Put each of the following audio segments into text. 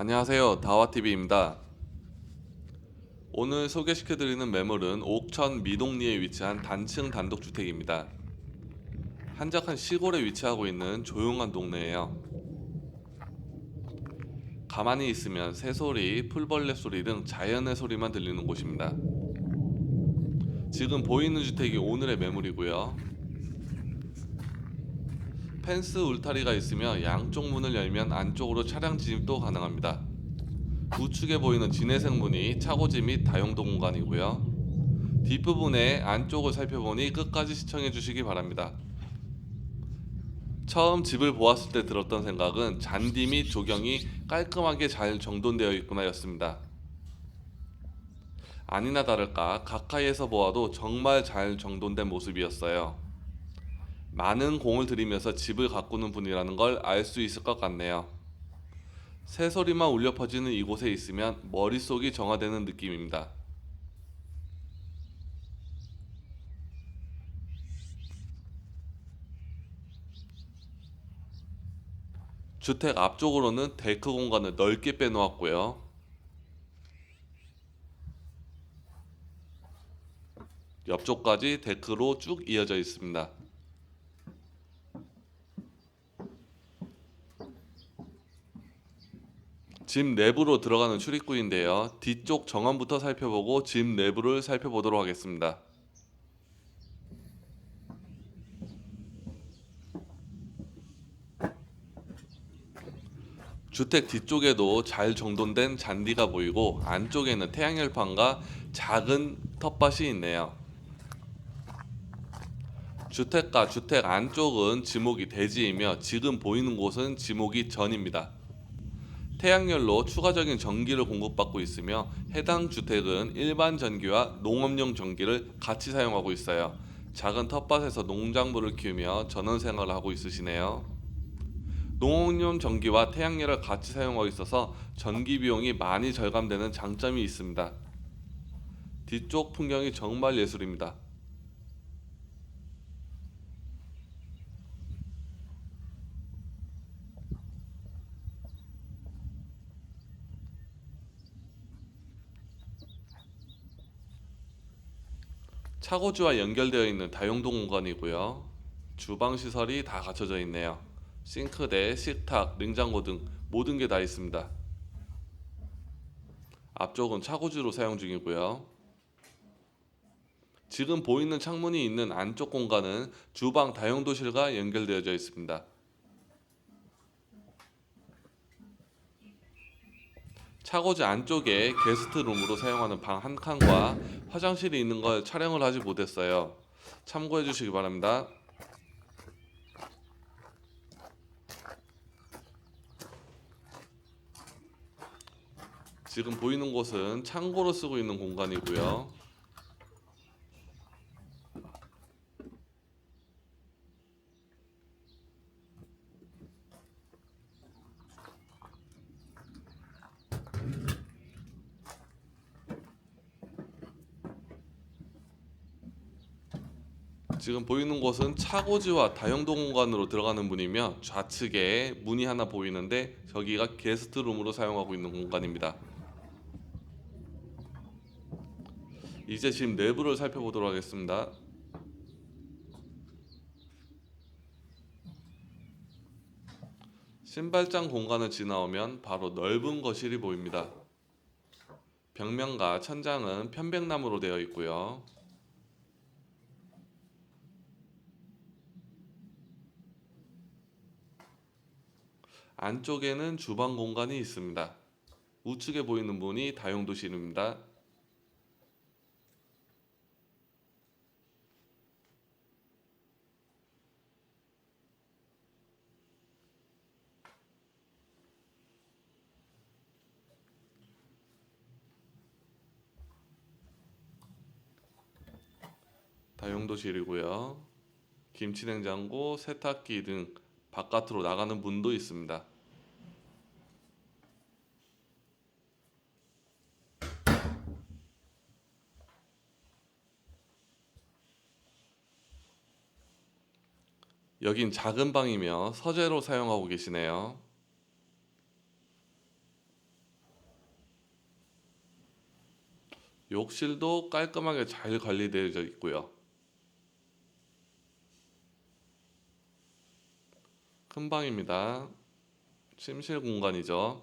안녕하세요. 다와TV입니다. 오늘 소개시켜드리는 매물은 옥천 미동리에 위치한 단층 단독주택입니다. 한적한 시골에 위치하고 있는 조용한 동네예요. 가만히 있으면 새소리, 풀벌레 소리 등 자연의 소리만 들리는 곳입니다. 지금 보이는 주택이 오늘의 매물이고요. 펜스 울타리가 있으며 양쪽 문을 열면 안쪽으로 차량 진입도 가능합니다. 우측에 보이는 진해생 문이 차고지 및 다용도 공간이고요. 뒷부분의 안쪽을 살펴보니 끝까지 시청해 주시기 바랍니다. 처음 집을 보았을 때 들었던 생각은 잔디 및 조경이 깔끔하게 잘 정돈되어 있구나였습니다. 아니나 다를까 가까이에서 보아도 정말 잘 정돈된 모습이었어요. 많은 공을 들이면서 집을 가꾸는 분이라는 걸 알 수 있을 것 같네요. 새소리만 울려 퍼지는 이곳에 있으면 머릿속이 정화되는 느낌입니다. 주택 앞쪽으로는 데크 공간을 넓게 빼놓았고요. 옆쪽까지 데크로 쭉 이어져 있습니다. 집 내부로 들어가는 출입구인데요. 뒤쪽 정원부터 살펴보고 집 내부를 살펴보도록 하겠습니다. 주택 뒤쪽에도 잘 정돈된 잔디가 보이고 안쪽에는 태양열판과 작은 텃밭이 있네요. 주택과 주택 안쪽은 지목이 대지이며 지금 보이는 곳은 지목이 전입니다. 태양열로 추가적인 전기를 공급받고 있으며 해당 주택은 일반 전기와 농업용 전기를 같이 사용하고 있어요. 작은 텃밭에서 농작물을 키우며 전원 생활을 하고 있으시네요. 농업용 전기와 태양열을 같이 사용하고 있어서 전기 비용이 많이 절감되는 장점이 있습니다. 뒤쪽 풍경이 정말 예술입니다. 차고지와 연결되어 있는 다용도 공간이고요. 주방 시설이 다 갖춰져 있네요. 싱크대, 식탁, 냉장고 등 모든 게 다 있습니다. 앞쪽은 차고지로 사용 중이고요. 지금 보이는 창문이 있는 안쪽 공간은 주방 다용도실과 연결되어져 있습니다. 차고지 안쪽에 게스트룸으로 사용하는 방 한 칸과 화장실이 있는 걸 촬영을 하지 못했어요. 참고해 주시기 바랍니다. 지금 보이는 곳은 창고로 쓰고 있는 공간이고요. 지금 보이는 곳은 차고지와 다용도 공간으로 들어가는 문이며 좌측에 문이 하나 보이는데 저기가 게스트룸으로 사용하고 있는 공간입니다. 이제 집 내부를 살펴보도록 하겠습니다. 신발장 공간을 지나오면 바로 넓은 거실이 보입니다. 벽면과 천장은 편백나무로 되어 있고요. 안쪽에는 주방 공간이 있습니다. 우측에 보이는 문이 다용도실입니다. 다용도실이고요. 김치냉장고, 세탁기 등 바깥으로 나가는 문도 있습니다. 여긴 작은 방이며 서재로 사용하고 계시네요. 욕실도 깔끔하게 잘 관리되어 있고요. 큰 방입니다. 침실 공간이죠.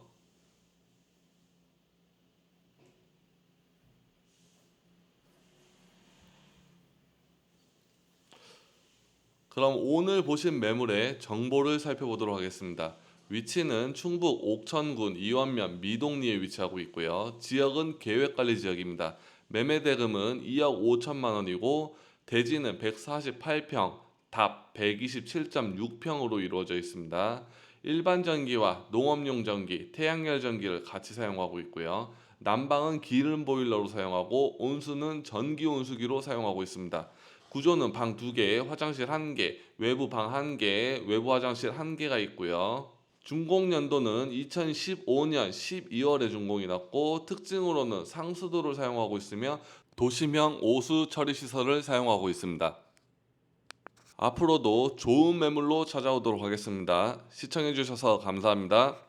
그럼 오늘 보신 매물의 정보를 살펴보도록 하겠습니다. 위치는 충북 옥천군 이원면 미동리에 위치하고 있고요. 지역은 계획관리 지역입니다. 매매 대금은 2억 5천만 원이고 대지는 148평, 답 127.6평으로 이루어져 있습니다. 일반 전기와 농업용 전기, 태양열 전기를 같이 사용하고 있고요. 난방은 기름 보일러로 사용하고 온수는 전기 온수기로 사용하고 있습니다. 구조는 방 2개, 화장실 1개, 외부 방 1개, 외부 화장실 1개가 있고요. 준공 연도는 2015년 12월에 준공이 났고 특징으로는 상수도를 사용하고 있으며 도심형 오수 처리 시설을 사용하고 있습니다. 앞으로도 좋은 매물로 찾아오도록 하겠습니다. 시청해 주셔서 감사합니다.